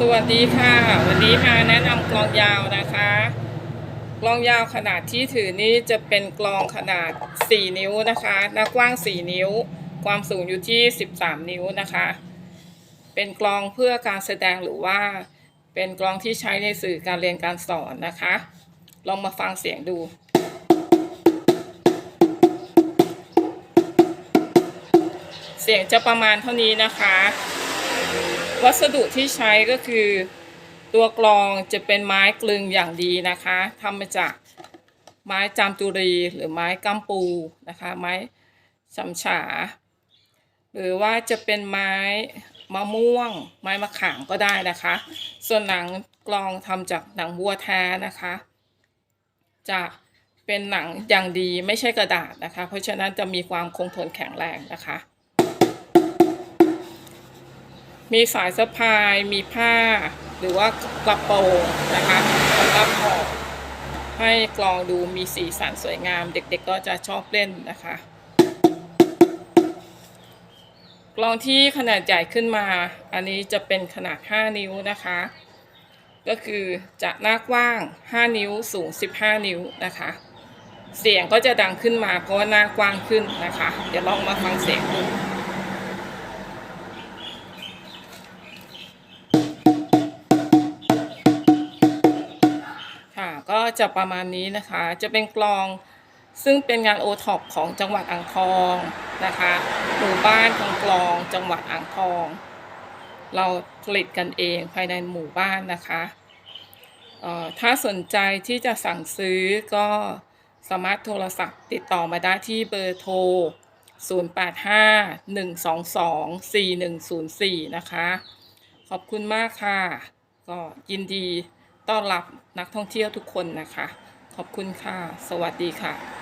สวัสดีค่ะ วันนี้มาแนะนำกลองยาวนะคะ กลองยาวขนาดที่ถือนี้จะเป็นกลองขนาด 4 นิ้วนะคะหน้ากว้าง 4 นิ้ว ความสูงอยู่ที่ 13 นิ้วนะคะ เป็นกลองเพื่อการแสดงหรือว่า เป็นกลองที่ใช้ในสื่อการเรียนการสอนนะคะ ลองมาฟังเสียงดูเสียงจะประมาณเท่านี้นะคะ วัสดุที่ใช้ก็คือ ตัวกลองจะเป็นไม้กลึงอย่างดีนะคะทำมาจากไม้จามจุรีหรือไม้กัมปูนะคะ ไม้สำฉา หรือว่าจะเป็นไม้มะม่วง ไม้มะขามก็ได้นะคะ ส่วนหนังกลองทำจากหนังวัวแท้นะคะ จะเป็นหนังอย่างดีไม่ใช่กระดาษนะคะ เพราะฉะนั้นจะมีความคงทนแข็งแรงนะคะ มีสายสะพาย มีผ้า หรือว่ากระโปรงนะคะสำหรับห่อให้กลองดูมีสีสันสวยงาม เด็กๆก็จะชอบเล่นนะคะ กลองที่ขนาดใหญ่ขึ้นมา อันนี้จะเป็นขนาด 5 นิ้วนะคะ ก็คือจะหน้ากว้าง 5 นิ้วสูง 15 นิ้วนะคะ เสียงก็จะดังขึ้นมาเพราะว่าหน้ากว้างขึ้นนะคะ เดี๋ยวลองมาฟังเสียงดู จะประมาณนี้นะคะ จะเป็นกลองซึ่งเป็นงานโอท็อปของจังหวัดอ่างทองนะคะหมู่บ้านของกลองจังหวัดอ่างทอง เราผลิตกันเองภายในหมู่บ้านนะคะเอ่อถ้าสนใจที่จะสั่งซื้อก็สามารถโทรศัพท์ติดต่อมาได้ที่เบอร์โทร 0851224104 นะคะ ขอบคุณมากค่ะ ก็ยินดี ต้อนรับนักท่องเที่ยวทุกคนนะคะ ขอบคุณค่ะ สวัสดีค่ะ